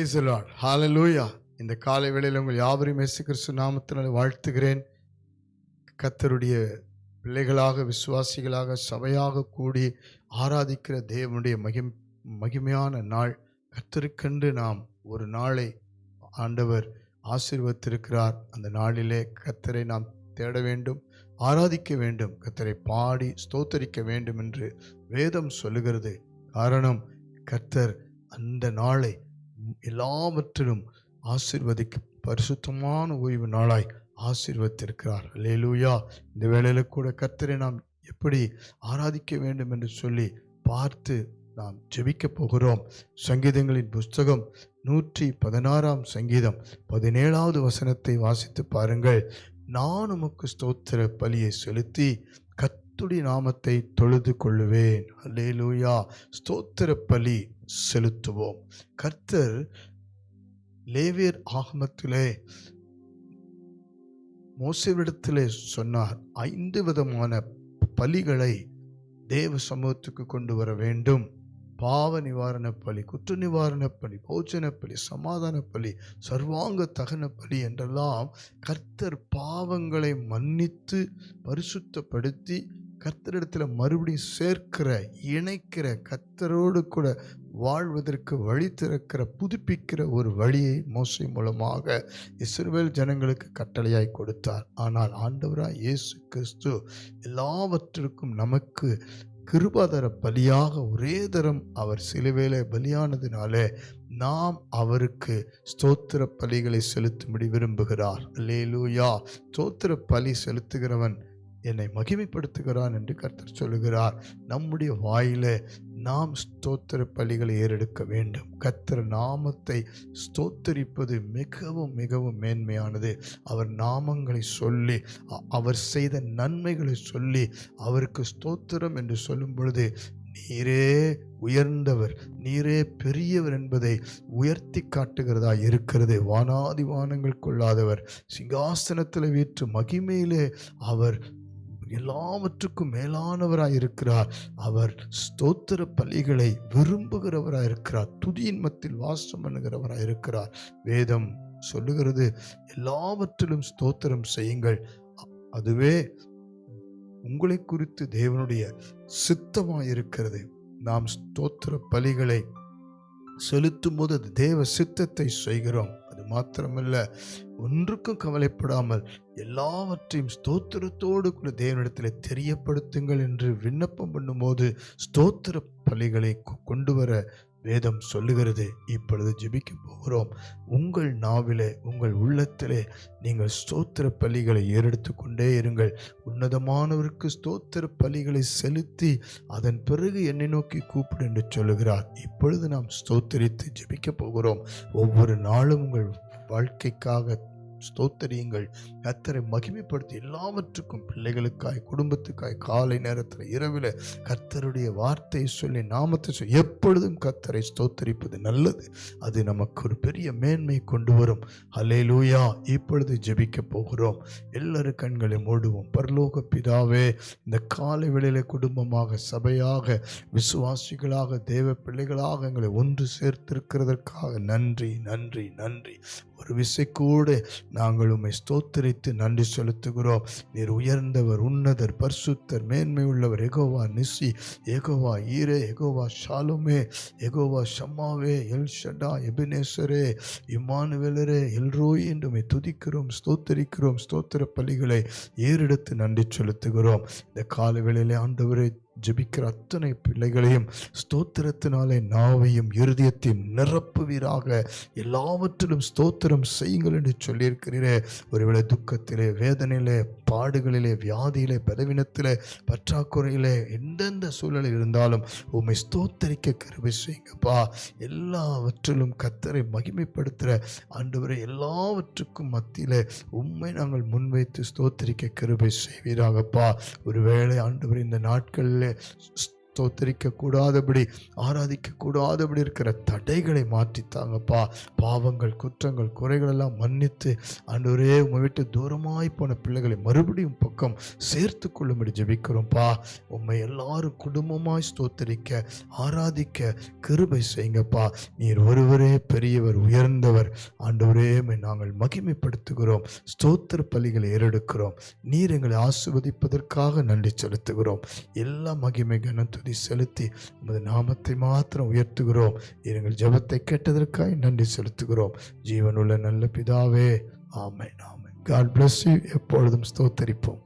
Price Lord ஹாலலூயா இந்த காலை வேளையில் உங்கள் யாவரையும் இயேசு கிறிஸ்து நாமத்தினால் வாழ்த்துகிறேன். கர்த்தருடைய பிள்ளைகளாக விசுவாசிகளாக சபையாக கூடி ஆராதிக்கிற தேவனுடைய மகிம் மகிமையான நாள். கர்த்தருக்கென்று நாம் ஒரு நாளை ஆண்டவர் ஆசீர்வத்திருக்கிறார் அந்த நாளிலே கர்த்தரை நாம் தேட வேண்டும் ஆராதிக்க வேண்டும் கர்த்தரை பாடி ஸ்தோத்தரிக்க வேண்டும் என்று வேதம் சொல்லுகிறது. காரணம் கர்த்தர் அந்த நாளை எல்லாவற்றிலும் ஆசிர்வதிக்கு பரிசுத்தமான ஓய்வு நாளாய் ஆசீர்வத்திருக்கிறார் லேலூயா இந்த வேளையில் கூட கர்த்தரை நாம் எப்படி ஆராதிக்க வேண்டும் என்று சொல்லி பார்த்து நாம் ஜெபிக்க போகிறோம். சங்கீதங்களின் புஸ்தகம் நூற்றி பதினாறாம் சங்கீதம் பதினேழாவது வசனத்தை வாசித்து பாருங்கள். நான் உமக்கு ஸ்தோத்திர பலியை செலுத்தி கத்துடி நாமத்தை தொழுது கொள்ளுவேன். அல்லேலூயா ஸ்தோத்திர பலி செலுத்துவோம். கர்த்தர் லேவியர் ஆகமத்திலே மோசவிடத்திலே சொன்னார் ஐந்து விதமான பலிகளை தேவ சமூகத்துக்கு கொண்டு வர வேண்டும். பாவ நிவாரண பலி குற்ற நிவாரண பலி போஜன பலி சமாதான பலி சர்வாங்க தகன பலி என்றெல்லாம் கர்த்தர் பாவங்களை மன்னித்து பரிசுத்தப்படுத்தி கர்த்தரிடத்தில் மறுபடியும் சேர்க்கிற இணைக்கிற கத்தரோடு கூட வாழ்வதற்கு வழி திறக்கிற புதுப்பிக்கிற ஒரு வழியை மோசை மூலமாக இஸ்ரேல் ஜனங்களுக்கு கட்டளையாய் கொடுத்தார். ஆனால் ஆண்டவராக இயேசு கிறிஸ்து எல்லாவற்றிற்கும் நமக்கு கிருபாதர பலியாக ஒரே தரம் அவர் சிலுவையில பலியானதினாலே நாம் அவருக்கு ஸ்தோத்திர பலிகளை செலுத்தும்படி விரும்புகிறார். லேலூயா ஸ்தோத்திர பலி செலுத்துகிறவன் என்னை மகிமைப்படுத்துகிறான் என்று கர்த்தர் சொல்லுகிறார். நம்முடைய வாயில நாம் ஸ்தோத்திர பலிகளை ஏறெடுக்க வேண்டும். கர்த்தர் நாமத்தை ஸ்தோத்தரிப்பது மிகவும் மிகவும் மேன்மையானது. அவர் நாமங்களை சொல்லி அவர் செய்த நன்மைகளை சொல்லி அவருக்கு ஸ்தோத்திரம் என்று சொல்லும் பொழுது நீரே உயர்ந்தவர் நீரே பெரியவர் என்பதை உயர்த்தி காட்டுகிறதா இருக்கிறது. வானாதி வானங்கள் கொள்ளாதவர் சிங்காசனத்தில் வீற்று மகிமையிலே அவர் எல்லாவற்றுக்கும் மேலானவராய் இருக்கிறார். அவர் ஸ்தோத்திர பலிகளை விரும்புகிறவராய் இருக்கிறார். துதியின் மத்தில் வாசம் பண்ணுகிறவராய் இருக்கிறார். வேதம் சொல்லுகிறது எல்லாவற்றிலும் ஸ்தோத்திரம் செய்யுங்கள். அதுவே உங்களை குறித்து தேவனுடைய சித்தமாக இருக்கிறது நாம் ஸ்தோத்திர பலிகளை செலுத்தும் போது அது தேவ சித்தத்தை செய்கிறோம். அது மாத்திரமல்ல ஒன்றுக்கும் கவலைப்படாமல் எல்லாவற்றையும் ஸ்தோத்திரத்தோடு கூட தேவனிடத்தில் தெரியப்படுத்துங்கள் என்று விண்ணப்பம் பண்ணும்போது ஸ்தோத்திர பலிகளை கொ- கொண்டு வர வேதம் சொல்லுகிறது. இப்பொழுது ஜெபிக்க போகிறோம். உங்கள் நாவிலே உங்கள் உள்ளத்திலே நீங்கள் ஸ்தோத்திர பலிகளை ஏறெடுத்து கொண்டே இருங்கள். உன்னதமானவருக்கு ஸ்தோத்திர பலிகளை செலுத்தி அதன் பிறகு என்னை நோக்கி கூப்பிடு என்று சொல்லுகிறார். இப்பொழுது நாம் ஸ்தோத்திரித்து ஜெபிக்க போகிறோம். ஒவ்வொரு நாளும் உங்கள் வாழ்க்கைக்காக ஸ்தோத்தரியுங்கள். கர்த்தரை மகிமைப்படுத்தி எல்லாவற்றுக்கும் பிள்ளைகளுக்காய் குடும்பத்துக்காய் காலை நேரத்தில் இரவில் கர்த்தருடைய வார்த்தையை சொல்லி நாமத்தை சொல்லி எப்பொழுதும் கர்த்தரை ஸ்தோத்தரிப்பது நல்லது. அது நமக்கு ஒரு பெரிய மேன்மை கொண்டு வரும். ஹல்லேலூயா இப்பொழுது ஜெபிக்க போகிறோம். எல்லாரும் கண்களை மூடுவோம். பரலோக பிதாவே இந்த காலை வேளையில குடும்பமாக சபையாக விசுவாசிகளாக தேவ பிள்ளைகளாக எங்களை ஒன்று சேர்த்திருக்கிறதற்காக நன்றி நன்றி நன்றி. ஒரு விசைக்கூட. நாங்கள் உம்மை ஸ்தோத்தரித்து நன்றி செலுத்துகிறோம். நீர் உயர்ந்தவர் உன்னதர் பரிசுத்தர் மேன்மை உள்ளவர் எகோவா நிசி எகோவா ஈரே எகோவா ஷாலுமே எகோவா ஷம்மாவே எல் ஷடா எபினேசரே இம்மானுவேலரே எல்ரோய் என்று உம்மை துதிக்கிறோம் ஸ்தோத்தரிக்கிறோம் ஸ்தோத்திர பலிகளை ஏறெடுத்து நன்றி செலுத்துகிறோம். இந்த கால ஆண்டவரை ஜெபிக்கிற அத்தனை பிள்ளைகளையும் ஸ்தோத்திரத்தினாலே நாவையும் இருதயத்தையும் நிரப்புவீராக. எல்லாவற்றிலும் ஸ்தோத்திரம் செய்யுங்கள் என்று சொல்லியிருக்கிறீரே. ஒருவேளை துக்கத்திலே வேதனையிலே பாடுகளிலே வியாதியிலே பலவீனத்திலே பற்றாக்குறையிலே எந்தெந்த சூழலில் இருந்தாலும் உம்மை ஸ்தோத்தரிக்க கருவி செய்யுங்கப்பா. எல்லாவற்றிலும் கத்தரை மகிமைப்படுத்துகிற ஆண்டவரை எல்லாவற்றுக்கும் மத்தியில் உம்மை நாங்கள் முன்வைத்து ஸ்தோத்தரிக்க கருவை செய்வீராகப்பா. ஒருவேளை ஆண்டவர் இந்த நாட்கள் le ஸ்தோத்தரிக்க கூடாதபடி ஆராதிக்க கூடாதபடி இருக்கிற தடைகளை மாற்றித்தாங்கப்பா. பாவங்கள் குற்றங்கள் குறைகள் எல்லாம் மன்னித்து அன்றொரே உம்மை விட்டு தூரமாய் போன பிள்ளைகளை மறுபடியும் பக்கம் சேர்த்து கொள்ளும்படி ஜெபிக்கிறோம்ப்பா. உம்மை எல்லாரும் குடும்பமாய் ஸ்தோத்தரிக்க ஆராதிக்க கிருபை செய்யுங்கப்பா. நீர் ஒருவரே பெரியவர் உயர்ந்தவர். ஆண்டவரே நாங்கள் மகிமைப்படுத்துகிறோம். ஸ்தோத்திர பலிகளை ஏறெடுக்கிறோம். நீர் எங்களை ஆசிர்வதிப்பதற்காக நன்றி செலுத்துகிறோம். எல்லா மகிமை கனம் நன்றி செலுத்தி உமது நாமத்தை மாத்திரம் உயர்த்துகிறோம். எங்கள் ஜெபத்தை கேட்டதற்காக நன்றி செலுத்துகிறோம். ஜீவனுள்ள நல்ல பிதாவே ஆமை நாமை காட் பிளஸ் யூ எப்பொழுதும் ஸ்தோத்தரிப்போம்.